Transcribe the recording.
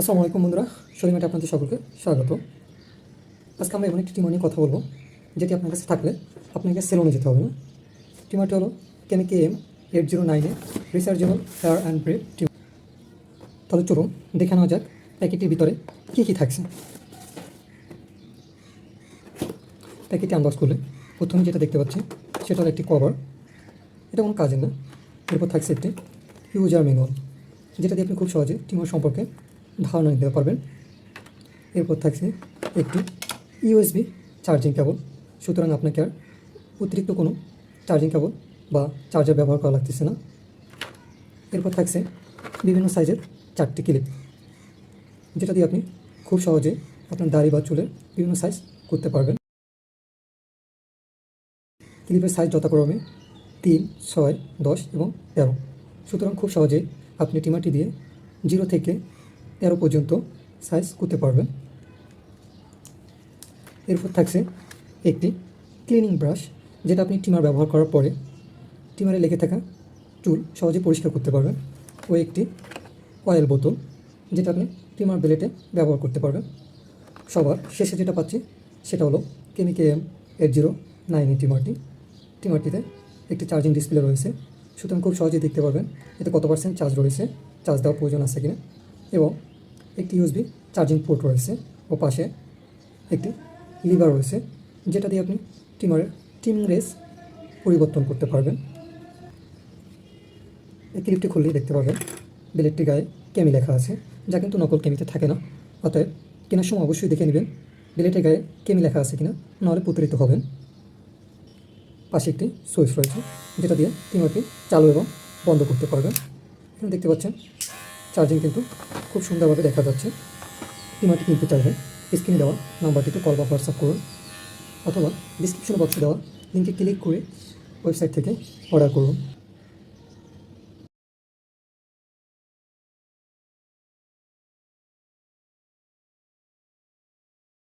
আসসালামু আলাইকুম বন্ধুরা শরীমাটে আপনাদের সকলকে স্বাগত। আজকে আমরা এমন একটি টিমার নিয়ে কথা বলব, যেটি আপনার কাছে থাকলে আপনাকে সেলুনে যেতে হবে না। টিমারটি হলো কেমিকে এম এইট জিরো নাইনে rechargeable hair and beard trimmer তাহলে চলুন দেখে নেওয়া যাক প্যাকেটটির ভিতরে কী কী থাকছে। প্যাকেটটি আন্দাজ করলে প্রথমে যেটা দেখতে পাচ্ছি, সেটা হলো একটি কভার এটা কোনো কাজের না, এরপর থাকছে একটি ইউজার ম্যানুয়াল যেটা দিয়ে আপনি খুব সহজে টিমার সম্পর্কে ধারণা নিতে পারবেন। এরপর থাকছে একটি ইউএসবি চার্জিং কেবল সুতরাং আপনাকে আর অতিরিক্ত কোনো চার্জিং কেবল বা চার্জার ব্যবহার করা লাগতেছে না। এরপর থাকছে বিভিন্ন সাইজের চারটি ক্লিপ যেটা দিয়ে আপনি খুব সহজে আপনার দাড়ি বা চুলের বিভিন্ন সাইজ করতে পারবেন। ক্লিপের সাইজ যথাক্রমে তিন, ছয়, দশ এবং তেরো। সুতরাং খুব সহজে আপনি টিমারটি দিয়ে জিরো থেকে তেরো পর্যন্ত সাইজ করতে পারবেন। এরপর থাকছে একটি ক্লিনিং ব্রাশ যেটা আপনি টিমার ব্যবহার করার পরে টিমারে লেগে থাকা চুল সহজে পরিষ্কার করতে পারবেন ও একটি অয়েল বোতল যেটা আপনি টিমার ব্লেটে ব্যবহার করতে পারবেন। সবার শেষে যেটা পাচ্ছি, সেটা হলো কেমিকে এম এইট জিরো নাইন টিমারটি টিমারটিতে একটি চার্জিং ডিসপ্লে রয়েছে। সুতরাং খুব সহজেই দেখতে পারবেন। এতে কত পার্সেন্ট চার্জ রয়েছে চার্জ দেওয়ার প্রয়োজন আছে কিনা। এবং একটি ইউএসবি চার্জিং পোর্ট রয়েছে। ও পাশে একটি লিভার রয়েছে, যেটা দিয়ে আপনি টিমারের টিম রেস পরিবর্তন করতে পারবেন। এই ক্লিপটি খুললেই দেখতে পাবেন ব্লেডটি গায়ে কেমি লেখা আছে, যা কিন্তু নকল কেমিতে থাকে না। অতএব কেনার সময় অবশ্যই দেখে নেবেন ব্লেডের গায়ে কেমি লেখা আছে কিনা, নাহলে প্রতারিত হবেন। পাশে একটি সুইচ রয়েছে, যেটা দিয়ে টিমারটি চালু এবং বন্ধ করতে পারবেন। এখানে দেখতে পাচ্ছেন চার্জিং কিন্তু খুব সুন্দরভাবে দেখা যাচ্ছে। টিমারটি কিনতে চাইলে স্ক্রিন দেওয়া নাম্বারটিতে কল বা হোয়াটসঅ্যাপ করুন অথবা ডিসক্রিপশন বক্সে দেওয়া লিঙ্কে ক্লিক করে ওয়েবসাইট থেকে অর্ডার করুন।